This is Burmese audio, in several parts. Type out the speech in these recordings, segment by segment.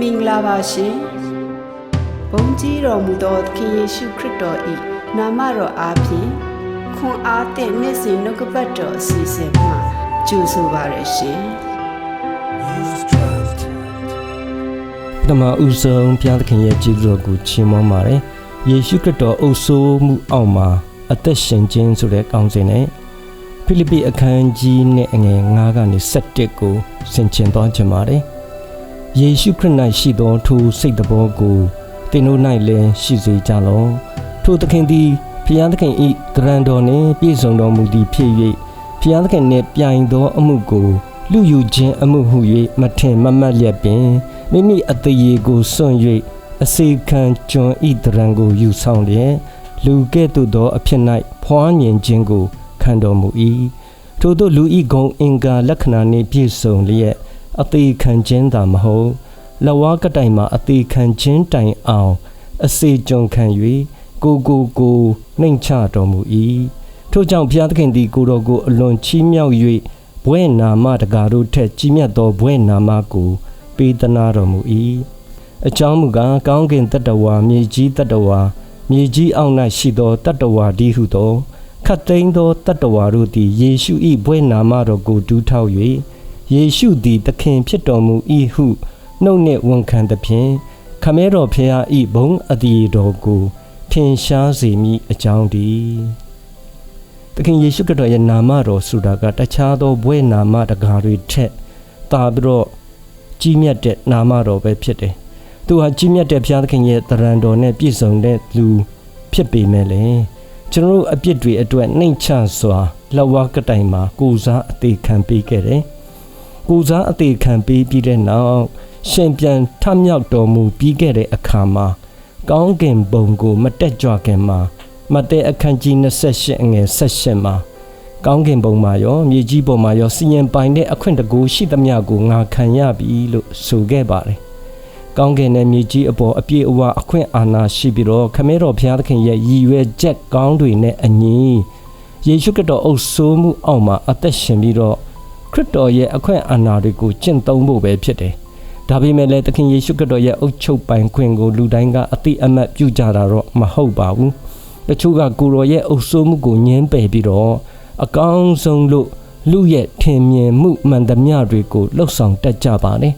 မင်္ဂလာပါရှင်ဘုန်းကြီးတော်မူသောသခင်ယေရှုခရစ်တော်၏နာမတော်အားဖြင့်ခွန်အားသည့်နေ့စဉ်နှုတ်ကပတ်တော်အစီအစဉ်မှာကြိုဆိုပါရရှင်ပထမဦးဆုံးဘုရားသခင်ရဲ့ကြည်တော်ကိုချီးမွမ်းပါတယ်။ယေရှုခရစ်တော်အုပ်ဆိုးမှုအောက်မှာအသက်ရှင်ခြင်းဆိုတဲ့ကောင်းစဉ်နဲ့ဖိလိပ္ပိအခန်းကြီးနဲ့အငယ်9ကနေ17ကိုဆင်ခြင်သွားကြပါတယ်။ ယေရှုခရစ်၌ရှိသောထိုစိတ်တော်ကိုသင်တို့၌လည်းရှိစေကြလော့။ထိုသခင်သည်ဘုရားသခင်၏တရံတော်နှင့်ပြည့်စုံတော်မူသည်ဖြစ်၍ဘုရားသခင်နှင့်ပြိုင်သောအမှုကိုလူယူခြင်းအမှုဟု၍မထင်မမှတ်လျက်ပင်မိမိအသေးရေကိုစွန့်၍အစေခံကျွန်ဤတရံကိုယူဆောင်လျက်လူကဲ့သို့သောအဖြစ်၌ဖွားမြင်ခြင်းကိုခံတော်မူ၏ထို့သောလူဤဂုံအင်္ဂါလက္ခဏာနှင့်ပြည့်စုံလျက် အသေးခံခြင်းသာမဟုတ်လဝါကတိုင်မှာအသေးခံခြင်းတိုင်အောင် အစေကျွန်ခံ၍ကိုကိုကိုနှိမ်ချတော်မူ၏ထို့ကြောင့်ဘုရားသခင်သည်ကိုယ်တော်ကိုအလွန်ချီးမြှောက်၍ဘွဲ့နာမတကားတို့ထက်ကြီးမြတ်သောဘွဲ့နာမကိုပေးသနာတော်မူ၏အကြောင်းမူကားကောင်းကင်တတ္တဝါမြေကြီးတတ္တဝါမြေကြီးအောက်၌ရှိသောတတ္တဝါဒီဟုသောခတ်သိမ်းသောတတ္တဝါတို့သည်ယေရှု၏ဘွဲ့နာမတော်ကိုဒူးထောက်၍ ယေရှုသည်သခင်ဖြစ်တော်မူ၏ဟုနှုတ်နှင့်ဝန်ခံသဖြင့်ခမဲတော်ဖျား၏ဘုံအတီတော်ကိုထင်ရှားစေမိအကြောင်းတည်းသခင်ယေရှုခရစ်တော်ရဲ့နာမတော်ဆိုတာကတခြားသောဘွဲ့နာမတကားတွေထက်သာပြီးတော့ကြီးမြတ်တဲ့နာမတော်ပဲဖြစ်တယ်။သူဟာကြီးမြတ်တဲ့ဘုရားသခင်ရဲ့တရံတော်နဲ့ပြည့်စုံတဲ့လူဖြစ်ပေမဲ့လေကျွန်တော်တို့အပြစ်တွေအတွက်နှိမ်ချစွာလက်ဝါးကတိုင်မှာကိုစားအသေးခံပေးခဲ့တယ်။ ကိုစားအသေးခံပေးပြီးတဲ့နောက်ရှင်ပြန်ထမြောက်တော်မူပြီးခဲ့တဲ့အခါမှာကောင်းကင်ဘုံကို မတက်ကြွခင်မှာမဿဲအခန်းကြီး28အငယ်78မှာကောင်းကင်ဘုံမှာရောမြေကြီးပေါ်မှာရောစီရင်ပိုင်တဲ့အခွင့်တကူရှိသမျှကိုငါခံရပြီလို့ဆိုခဲ့ပါတယ်။ကောင်းကင်နဲ့မြေကြီးအပေါ်အပြည့်အဝအခွင့်အာဏာရှိပြီးတော့ခမဲတော်ဘုရားသခင်ရဲ့ရည်ရွယ်ချက်ကောင်းတွေနဲ့အညီယေရှုခရစ်တော်အုပ်ဆိုးမှုအောက်မှာအသက်ရှင်ပြီးတော့ခ ရစ်တော်ရဲ့အခွင့်အာဏာတွေကိုကျင့်သုံးဖို့ပဲဖြစ်တယ်။ဒါပေမဲ့လည်းသခင်ယေရှုခရစ်တော်ရဲ့အုပ်ချုပ်ပိုင်ခွင့်ကိုလူတိုင်းကအတိအမတ်ပြုကြတာတော့မဟုတ်ပါဘူး။တချို့ကကိုရောရဲ့အုပ်ဆိုးမှုကိုညှင်းပယ်ပြီးတော့အကောင်းဆုံးလို့လူရဲ့ထင်မြင်မှုမှန်သမျှတွေကိုလှုပ်ဆောင်တတ်ကြပါနဲ့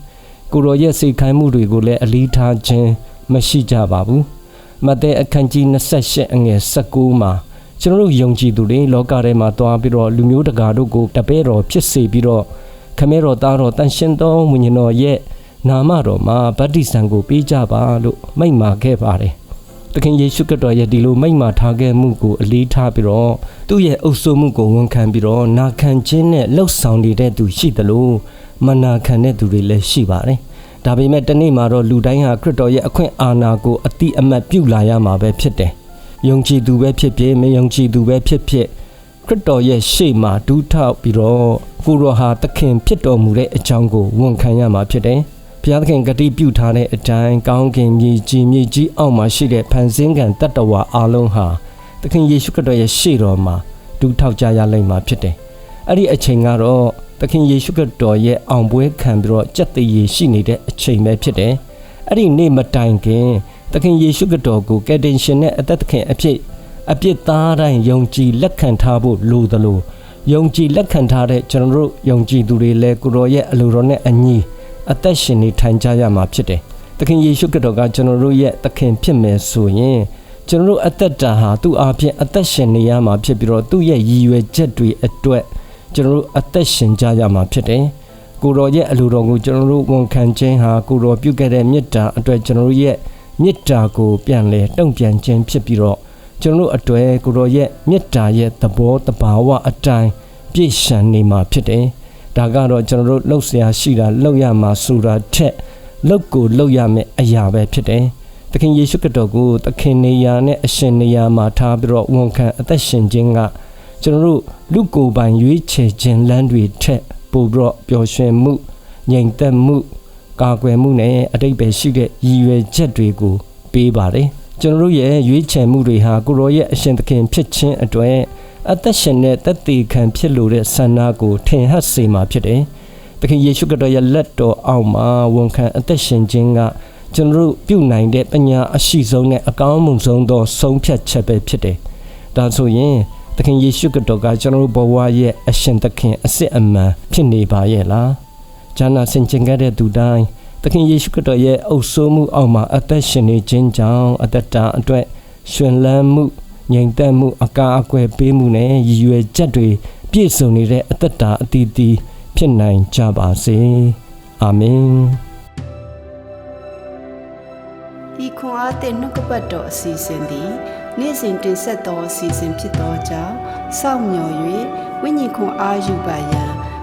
ကိုရောရဲ့စိတ်ခိုင်းမှုတွေကိုလည်းအလီးထားခြင်းမရှိကြပါဘူးမဿဲအခန်းကြီး28အငယ်19မှာ ကျွန်တော်တို့ယုံကြည်သူတွေလောကထဲမှာတွားပြီးတော့လူမျိုးတကာတို့ကိုတပည့်တော်ဖြစ်စေပြီးတော့ခမဲတော်သားတော်တန်ရှင်တော်မူညီတော်ရဲ့နာမတော်မှာဗတ္တိဇံကိုပေးကြပါလို့မိန့်မာခဲ့ပါတယ်သခင်ယေရှုခရစ်တော်ရဲ့ဒီလိုမိန့်မာထားခဲ့မှုကိုအလေးထားပြီးတော့သူ့ရဲ့အုပ်စိုးမှုကိုဝန်ခံပြီးတော့နာခံခြင်းနဲ့လှုပ်ဆောင်နေတဲ့သူရှိသလိုမနာခံတဲ့သူတွေလည်းရှိပါတယ်။ဒါပေမဲ့တနေ့မှာတော့လူတိုင်းဟာခရစ်တော်ရဲ့အခွင့်အာဏာကိုအတိအမတ်ပြုလာရမှာပဲဖြစ်တယ်။ ယုံကြည်သူပဲဖြစ်ဖြစ်မယုံကြည်သူပဲဖြစ်ဖြစ်ခရစ်တော်ရဲ့ရှေ့မှာဒူးထောက်ပြီးတော့ကိုရောဟာသခင်ဖြစ်တော်မူတဲ့အကြောင်းကိုဝန်ခံရမှာဖြစ်တယ်။ဘုရားသခင်ဂတိပြုထားတဲ့အတိုင်းကောင်းကင်မြေကြီးမြေကြီးအောက်မှာရှိတဲ့ဖန်ဆင်းခံတတ္တဝါအလုံးဟာသခင်ယေရှုခရစ်တော်ရဲ့ရှေ့တော်မှာဒူးထောက်ကြရလိမ့်မှာဖြစ်တယ်။အဲ့ဒီအချိန်ကတော့သခင်ယေရှုခရစ်တော်ရဲ့အောင်ပွဲခံပြီးတော့ကြက်တည်ရရှိနေတဲ့အချိန်ပဲဖြစ်တယ်။အဲ့ဒီနေ့မတိုင်ခင် သခင်ယေရှုခရစ်တော်ကိုကယ်တင်ရှင်နဲ့အသက်သခင်အဖြစ်အပြစ်သားတိုင်းယုံကြည်လက်ခံထားဖို့လိုသလိုယုံကြည်လက်ခံထားတဲ့ကျွန်တော်တို့ယုံကြည်သူတွေလည်းကိုရောရဲ့အလိုတော်နဲ့အညီအသက်ရှင်နေထိုင်ကြရမှာဖြစ်တယ်။သခင်ယေရှုခရစ်တော်ကကျွန်တော်တို့ရဲ့သခင်ဖြစ်မယ်ဆိုရင်ကျွန်တော်တို့အသက်တာဟာသူ့အားဖြင့်အသက်ရှင်နေရမှာဖြစ်ပြီးတော့သူ့ရဲ့ရည်ရွယ်ချက်တွေအတွက်ကျွန်တော်တို့အသက်ရှင်ကြရမှာဖြစ်တယ်။ကိုတော်ရဲ့အလိုတော်ကိုကျွန်တော်တို့ဝန်ခံခြင်းဟာကိုတော်ပြုခဲ့တဲ့မေတ္တာအတွက်ကျွန်တော်တို့ရဲ့ မေတ္တာကိုပြန်လဲတုံ့ပြန်ခြင်းဖြစ်ပြီးတော့ကျွန်တော်တို့အတွေ့ကိုတော်ရဲ့မေတ္တာရဲ့သဘောတဘာဝအတိုင်းပြည့်စုံနေမှာဖြစ်တယ်။ဒါကတော့ကျွန်တော်တို့လှုပ်ရှားရှိတာလှုပ်ရမှာဆိုတာထက်လှုပ်ကိုလှုပ်ရမယ့်အရာပဲဖြစ်တယ်။သခင်ယေရှုခရစ်တော်ကိုသခင်နေရာနဲ့အရှင်နေရာမှာထားပြီးတော့ဝန်ခံအသက်ရှင်ခြင်းကကျွန်တော်တို့လူကိုယ်ပိုင်ရွေးချယ်ခြင်းလမ်းတွေထက်ပိုပြီးတော့ပျော်ရွှင်မှုငြိမ်သက်မှု ကာကွယ်မှုနဲ့အတိတ်ပဲရှိတဲ့ရည်ရွယ်ချက်တွေကိုပေးပါတယ်ကျွန်တော်တို့ရဲ့ရွေးချယ်မှုတွေဟာကိုရောရဲ့အရှင်သခင်ဖြစ်ခြင်းအတွက်အသက်ရှင်တဲ့တသက်ခံဖြစ်လို့တဲ့ဆန္ဒကိုထင်ဟပ်စေမှာဖြစ်တယ်သခင်ယေရှုခရစ်တော်ရဲ့လက်တော်အောက်မှာဝန်ခံအသက်ရှင်ခြင်းကကျွန်တော်တို့ပြုနိုင်တဲ့ပညာအရှိဆုံးနဲ့အကောင်းမှုဆုံးသောဆုံးဖြတ်ချက်ပဲဖြစ်တယ်။ဒါဆိုရင်သခင်ယေရှုခရစ်တော်ကကျွန်တော်တို့ဘဝရဲ့အရှင်သခင်အစစ်အမှန်ဖြစ်နေပါရဲ့လား။ ဂျာနာဆင်ကျင်ခဲ့တဲ့သူတိုင်းသခင်ယေရှုခရစ်တော်ရဲ့အုပ်စိုးမှုအောက်မှာအသက်ရှင်နေခြင်းကြောင့်အသက်တာအတွက်ရှင်လန်းမှုငြိမ်သက်မှုအကာအကွယ်ပေးမှုနဲ့ရည်ရွယ်ချက်တွေပြည့်စုံနေတဲ့အသက်တာအသီးသီးဖြစ်နိုင်ကြပါစေအာမင်ဤခွန်အားသည့်နှုတ်ကပတ်တော်အစီအစဉ်သည်နေ့စဉ်တင်ဆက်သောအစီအစဉ်ဖြစ်သောကြောင့်စောင့်မျှော်၍ဝိညာဉ်ခွန်အားယူပါရန်